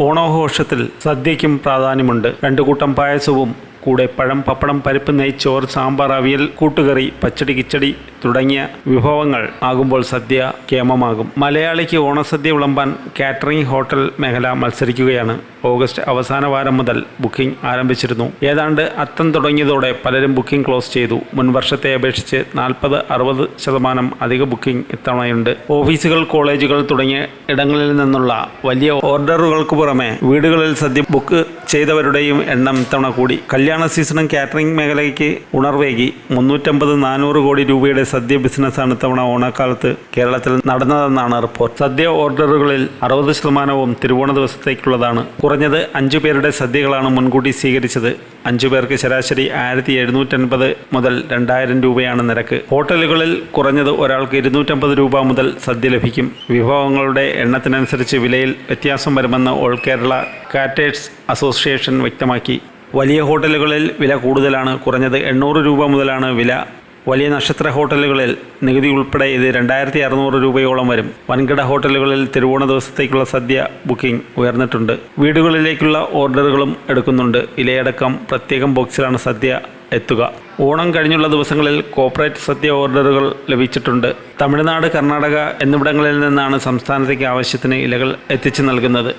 ഓണാഘോഷത്തിൽ സദ്യയ്ക്കും പ്രാധാന്യമുണ്ട്. രണ്ടു കൂട്ടം പായസവും കൂടെ പഴം പപ്പടം പരിപ്പ് നെയ്ച്ചോറ് സാമ്പാർ അവിയൽ കൂട്ടുകറി പച്ചടി കിച്ചടി തുടങ്ങിയ വിഭവങ്ങൾ ആകുമ്പോൾ സദ്യ കേമമാകും. മലയാളിക്ക് ഓണസദ്യ വിളമ്പാൻ കാറ്ററിംഗ് ഹോട്ടൽ മേഖല മത്സരിക്കുകയാണ്. ഓഗസ്റ്റ് അവസാന വാരം മുതൽ ബുക്കിംഗ് ആരംഭിച്ചിരുന്നു. ഏതാണ്ട് അത്തം തുടങ്ങിയതോടെ പലരും ബുക്കിംഗ് ക്ലോസ് ചെയ്തു. മുൻ വർഷത്തെ അപേക്ഷിച്ച് നാൽപ്പത് അറുപത് ശതമാനം അധിക ബുക്കിംഗ് ഇത്തവണയുണ്ട്. ഓഫീസുകൾ കോളേജുകൾ തുടങ്ങിയ ഇടങ്ങളിൽ നിന്നുള്ള വലിയ ഓർഡറുകൾക്ക് പുറമെ വീടുകളിൽ സദ്യ ബുക്ക് ചെയ്തവരുടെയും എണ്ണം ഇത്തവണ കൂടി. കല്യാണ സീസണും കാറ്ററിംഗ് മേഖലയ്ക്ക് ഉണർവേകി. മുന്നൂറ്റമ്പത് നാനൂറ് കോടി രൂപയുടെ സദ്യ ബിസിനസ്സാണ് ഇത്തവണ ഓണക്കാലത്ത് കേരളത്തിൽ നടന്നതെന്നാണ് റിപ്പോർട്ട്. സദ്യ ഓർഡറുകളിൽ അറുപത് ശതമാനവും തിരുവോണ ദിവസത്തേക്കുള്ളതാണ്. കുറഞ്ഞത് അഞ്ചു പേരുടെ സദ്യകളാണ് മുൻകൂട്ടി സ്വീകരിച്ചത്. അഞ്ചു പേർക്ക് ശരാശരി ആയിരത്തി എഴുന്നൂറ്റൻപത് മുതൽ രണ്ടായിരം രൂപയാണ് നിരക്ക്. ഹോട്ടലുകളിൽ കുറഞ്ഞത് ഒരാൾക്ക് ഇരുന്നൂറ്റമ്പത് രൂപ മുതൽ സദ്യ ലഭിക്കും. വിഭവങ്ങളുടെ എണ്ണത്തിനനുസരിച്ച് വിലയിൽ വ്യത്യാസം വരുമെന്ന് ഓൾ കേരള കാറ്റേഴ്സ് അസോസിയേഷൻ വ്യക്തമാക്കി. വലിയ ഹോട്ടലുകളിൽ വില കൂടുതലാണ് കുറഞ്ഞത് എണ്ണൂറ് രൂപ മുതലാണ് വില. വലിയ നക്ഷത്ര ഹോട്ടലുകളിൽ നികുതി ഉൾപ്പെടെ ഇത് രണ്ടായിരത്തി അറുന്നൂറ് രൂപയോളം വരും. വൻകിട ഹോട്ടലുകളിൽ തിരുവോണ ദിവസത്തേക്കുള്ള സദ്യ ബുക്കിംഗ് ഉയർന്നിട്ടുണ്ട്. വീടുകളിലേക്കുള്ള ഓർഡറുകളും എടുക്കുന്നുണ്ട്. ഇലയടക്കം പ്രത്യേകം ബോക്സിലാണ് സദ്യ എത്തുക. ഓണം കഴിഞ്ഞുള്ള ദിവസങ്ങളിൽ കോർപ്പറേറ്റ് സദ്യ ഓർഡറുകൾ ലഭിച്ചിട്ടുണ്ട്. തമിഴ്നാട് കർണാടക എന്നിവിടങ്ങളിൽ നിന്നാണ് സംസ്ഥാനത്തേക്ക് ആവശ്യത്തിന് ഇലകൾ എത്തിച്ചു നൽകുന്നത്.